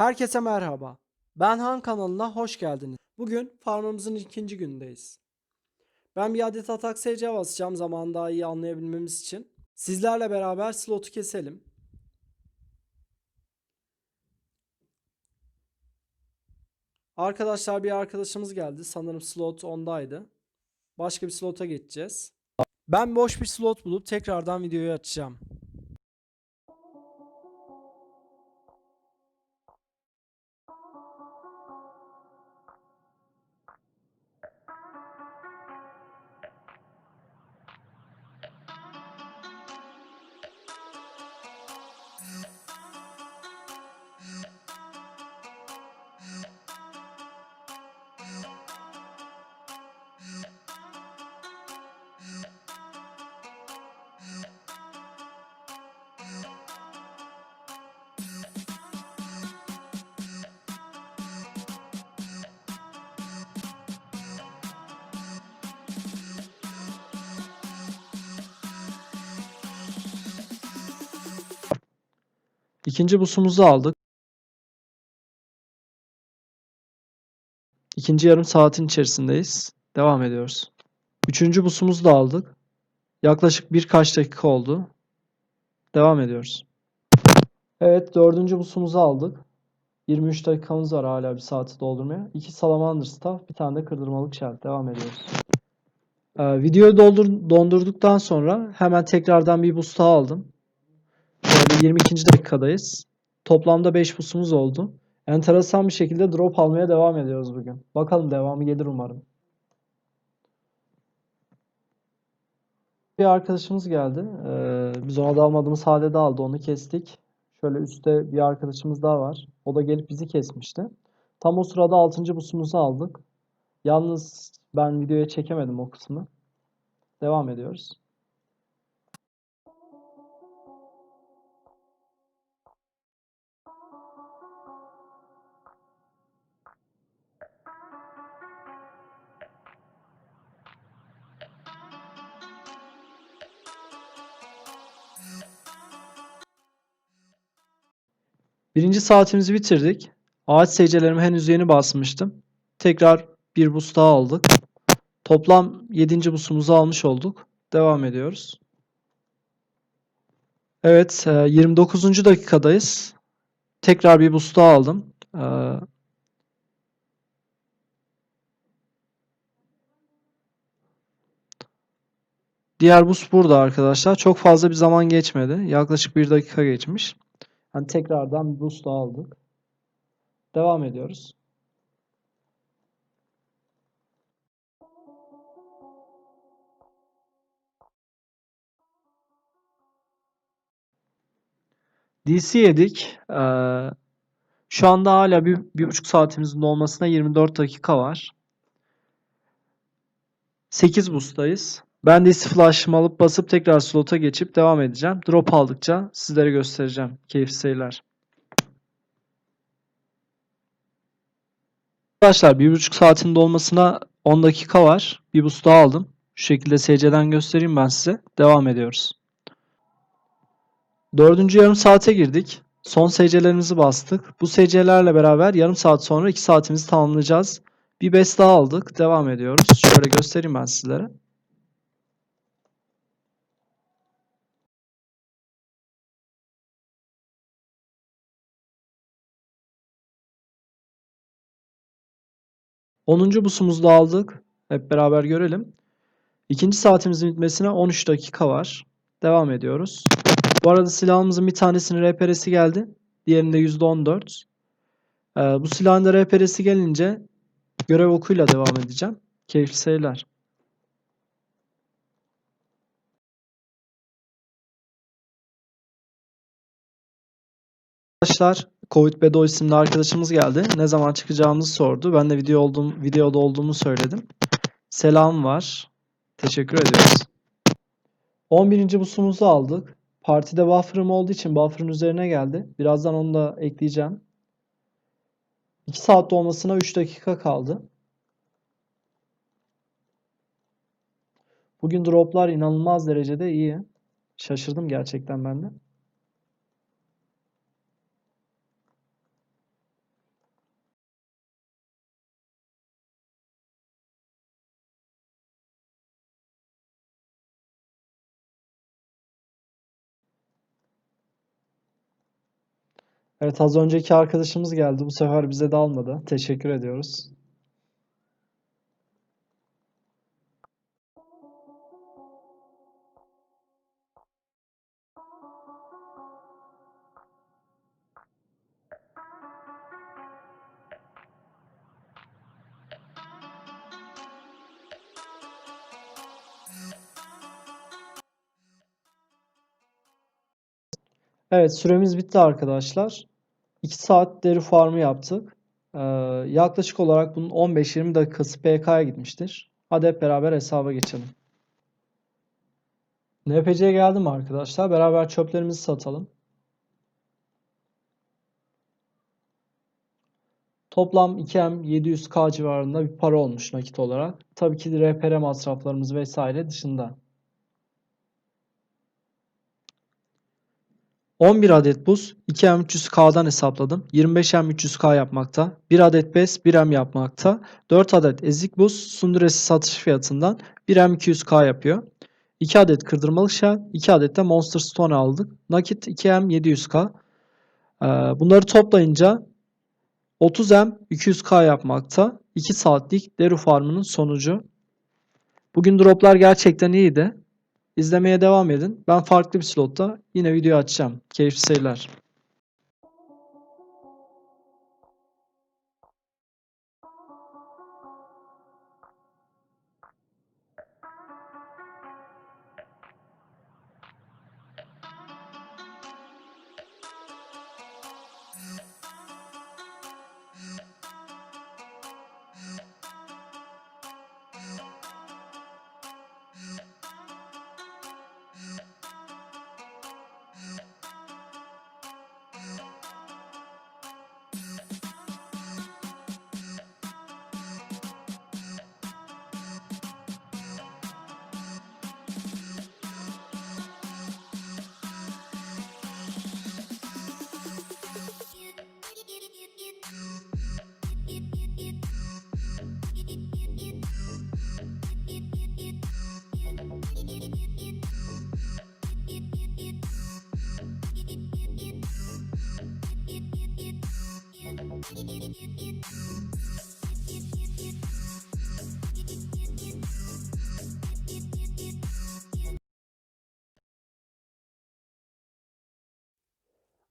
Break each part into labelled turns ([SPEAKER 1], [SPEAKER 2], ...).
[SPEAKER 1] Herkese merhaba. Ben Han kanalına hoş geldiniz. Bugün farmımızın ikinci günündeyiz. Ben bir adet atak SC basacağım zaman daha iyi anlayabilmemiz için. Sizlerle beraber slotu keselim. Arkadaşlar bir arkadaşımız geldi. Sanırım slot ondaydı. Başka bir slota geçeceğiz. Ben boş bir slot bulup tekrardan videoyu açacağım. İkinci busumuzu aldık. İkinci yarım saatin içerisindeyiz. Devam ediyoruz. Üçüncü busumuzu da aldık. Yaklaşık birkaç dakika oldu. Devam ediyoruz. Evet dördüncü busumuzu aldık. 23 dakikamız var hala bir saati doldurmaya. İki salamander staff, bir tane de kırdırmalık shell. Devam ediyoruz. Ee, videoyu doldur, dondurduktan sonra hemen tekrardan bir boost daha aldım. Şöyle 22. dakikadayız. Toplamda 5 busumuz oldu. Enteresan bir şekilde drop almaya devam ediyoruz bugün. Bakalım devamı gelir umarım. Bir arkadaşımız geldi. Ee, biz ona da almadığımız halde de aldı. Onu kestik. Şöyle üstte bir arkadaşımız daha var. O da gelip bizi kesmişti. Tam o sırada 6. busumuzu aldık. Yalnız ben videoya çekemedim o kısmı. Devam ediyoruz. Birinci saatimizi bitirdik. Ağaç seyircilerimi henüz yeni basmıştım. Tekrar bir boost daha aldık. Toplam 7. boostumuzu almış olduk. Devam ediyoruz. Evet, e, 29. dakikadayız. Tekrar bir boost daha aldım. E, Diğer boost burada arkadaşlar. Çok fazla bir zaman geçmedi. Yaklaşık bir dakika geçmiş. Hani tekrardan bir boost aldık. Devam ediyoruz. DC yedik. Ee, şu anda hala bir, bir buçuk saatimizin dolmasına 24 dakika var. 8 boost'tayız. Ben DC flash'ımı alıp basıp tekrar slota geçip devam edeceğim. Drop aldıkça sizlere göstereceğim. Keyifli seyirler. Arkadaşlar bir buçuk saatin dolmasına 10 dakika var. Bir boost daha aldım. Şu şekilde SC'den göstereyim ben size. Devam ediyoruz. Dördüncü yarım saate girdik. Son SC'lerimizi bastık. Bu SC'lerle beraber yarım saat sonra 2 saatimizi tamamlayacağız. Bir best daha aldık. Devam ediyoruz. Şöyle göstereyim ben sizlere. Onuncu busumuzu da aldık. Hep beraber görelim. İkinci saatimizin bitmesine 13 dakika var. Devam ediyoruz. Bu arada silahımızın bir tanesinin RPR'si geldi. Diğerinde %14. Ee, bu silahın da RPR'si gelince görev okuyla devam edeceğim. Keyifli seyirler. Arkadaşlar Covid Bedo isimli arkadaşımız geldi. Ne zaman çıkacağımızı sordu. Ben de video olduğum, videoda olduğumu söyledim. Selam var. Teşekkür ediyoruz. 11. busumuzu aldık. Partide buffer'ım olduğu için buffer'ın üzerine geldi. Birazdan onu da ekleyeceğim. 2 saat dolmasına 3 dakika kaldı. Bugün droplar inanılmaz derecede iyi. Şaşırdım gerçekten ben de. Evet az önceki arkadaşımız geldi. Bu sefer bize de almadı. Teşekkür ediyoruz. Evet süremiz bitti arkadaşlar. 2 saat deri farmı yaptık. Ee, yaklaşık olarak bunun 15-20 dakikası PK'ya gitmiştir. Hadi hep beraber hesaba geçelim. NPC'ye geldim arkadaşlar. Beraber çöplerimizi satalım. Toplam 2M 700K civarında bir para olmuş nakit olarak. Tabii ki de RPR masraflarımız vesaire dışında. 11 adet buz 2M300K'dan hesapladım. 25M300K yapmakta. 1 adet bez 1M yapmakta. 4 adet ezik buz sunduresi satış fiyatından 1M200K yapıyor. 2 adet kırdırmalık shell, 2 adet de Monster Stone aldık. Nakit 2M700K. Ee, bunları toplayınca 30M 200K yapmakta. 2 saatlik Deru Farm'ının sonucu. Bugün droplar gerçekten iyiydi. İzlemeye devam edin. Ben farklı bir slotta yine video açacağım. Keyifli seyirler.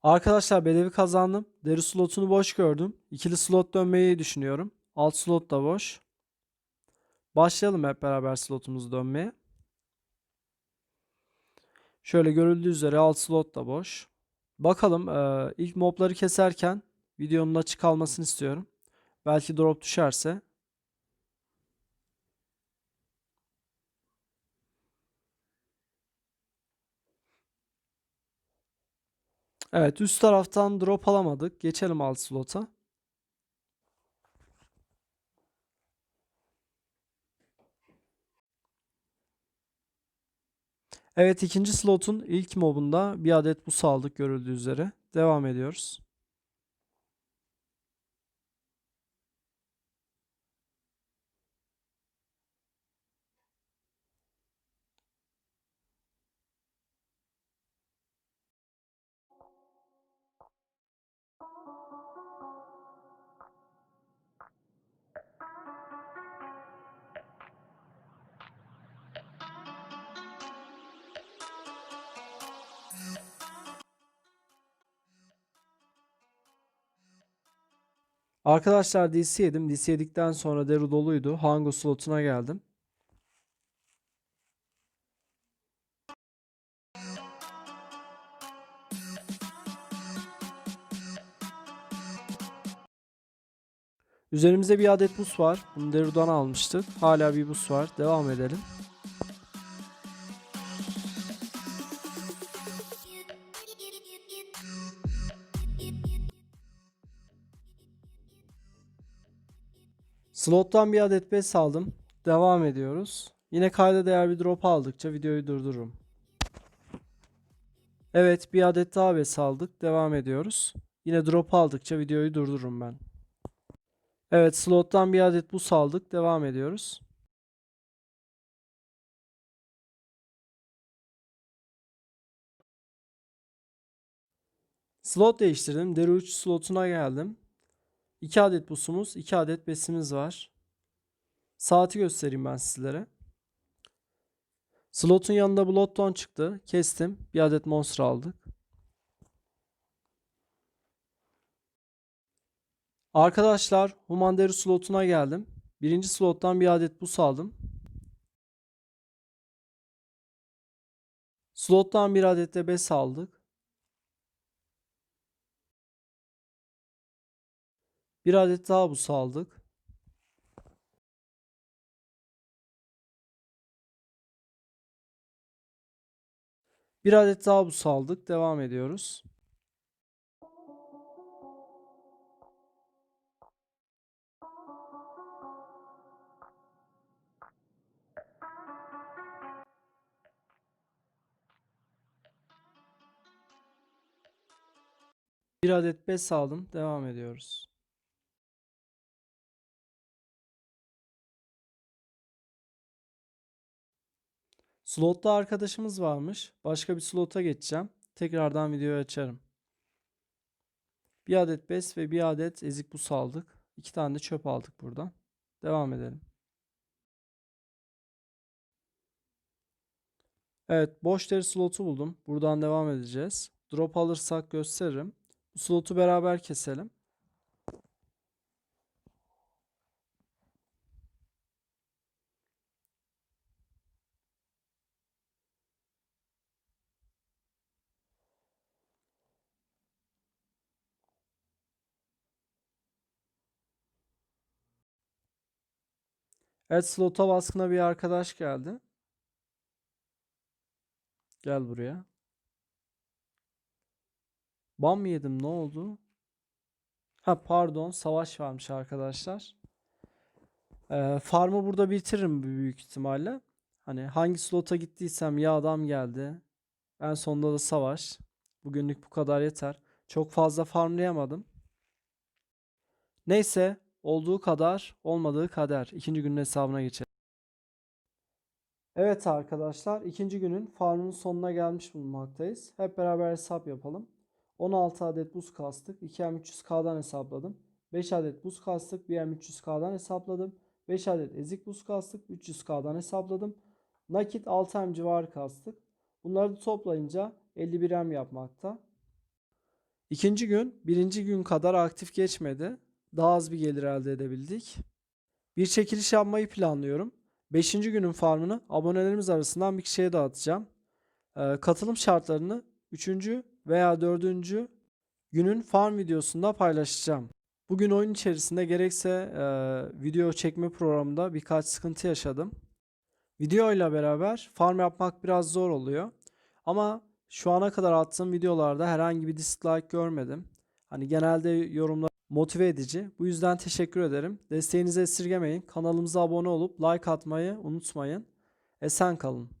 [SPEAKER 1] Arkadaşlar bedevi kazandım. Deri slotunu boş gördüm. İkili slot dönmeyi düşünüyorum. Alt slot da boş. Başlayalım hep beraber slotumuzu dönmeye. Şöyle görüldüğü üzere alt slot da boş. Bakalım ilk mobları keserken videonun açık kalmasını istiyorum. Belki drop düşerse. Evet üst taraftan drop alamadık. Geçelim alt slota. Evet ikinci slotun ilk mobunda bir adet bu aldık görüldüğü üzere. Devam ediyoruz. Arkadaşlar DC yedim. DC yedikten sonra Deru doluydu. Hango slotuna geldim. Üzerimizde bir adet bus var. Bunu Deru'dan almıştık. Hala bir bus var. Devam edelim. Slottan bir adet bez aldım. Devam ediyoruz. Yine kayda değer bir drop aldıkça videoyu durdururum. Evet bir adet daha bez aldık. Devam ediyoruz. Yine drop aldıkça videoyu durdururum ben. Evet slottan bir adet bus aldık. Devam ediyoruz. Slot değiştirdim. Deri uç slotuna geldim. 2 adet busumuz, 2 adet besimiz var. Saati göstereyim ben sizlere. Slotun yanında Bloodstone çıktı. Kestim. Bir adet monster aldık. Arkadaşlar Human Deri slotuna geldim. Birinci slottan bir adet bus aldım. Slottan bir adet de bes aldık. Bir adet daha bus aldık. Bir adet daha bus aldık. Devam ediyoruz. Bir adet bes aldım. Devam ediyoruz. Slotta arkadaşımız varmış. Başka bir slota geçeceğim. Tekrardan videoyu açarım. Bir adet bes ve bir adet ezik bus aldık. İki tane de çöp aldık buradan. Devam edelim. Evet boş deri slotu buldum. Buradan devam edeceğiz. Drop alırsak gösteririm. Bu slotu beraber keselim. Evet slota baskına bir arkadaş geldi. Gel buraya. Ban mı yedim ne oldu? Ha pardon savaş varmış arkadaşlar. Ee, farmı burada bitiririm büyük ihtimalle. Hani hangi slota gittiysem ya adam geldi. En sonunda da savaş. Bugünlük bu kadar yeter. Çok fazla farmlayamadım. Neyse olduğu kadar olmadığı kader. İkinci günün hesabına geçelim. Evet arkadaşlar ikinci günün farmın sonuna gelmiş bulunmaktayız. Hep beraber hesap yapalım. 16 adet buz kastık. 2M300K'dan hesapladım. 5 adet buz kastık. 1M300K'dan hesapladım. 5 adet ezik buz kastık. 300K'dan hesapladım. Nakit 6M civarı kastık. Bunları toplayınca 51M yapmakta. İkinci gün birinci gün kadar aktif geçmedi. Daha az bir gelir elde edebildik. Bir çekiliş yapmayı planlıyorum. Beşinci günün farmını abonelerimiz arasından bir kişiye dağıtacağım. Ee, katılım şartlarını üçüncü veya dördüncü günün farm videosunda paylaşacağım. Bugün oyun içerisinde gerekse e, video çekme programında birkaç sıkıntı yaşadım. Video ile beraber farm yapmak biraz zor oluyor. Ama şu ana kadar attığım videolarda herhangi bir dislike görmedim. Hani genelde yorumlar motive edici. Bu yüzden teşekkür ederim. Desteğinizi esirgemeyin. Kanalımıza abone olup like atmayı unutmayın. Esen kalın.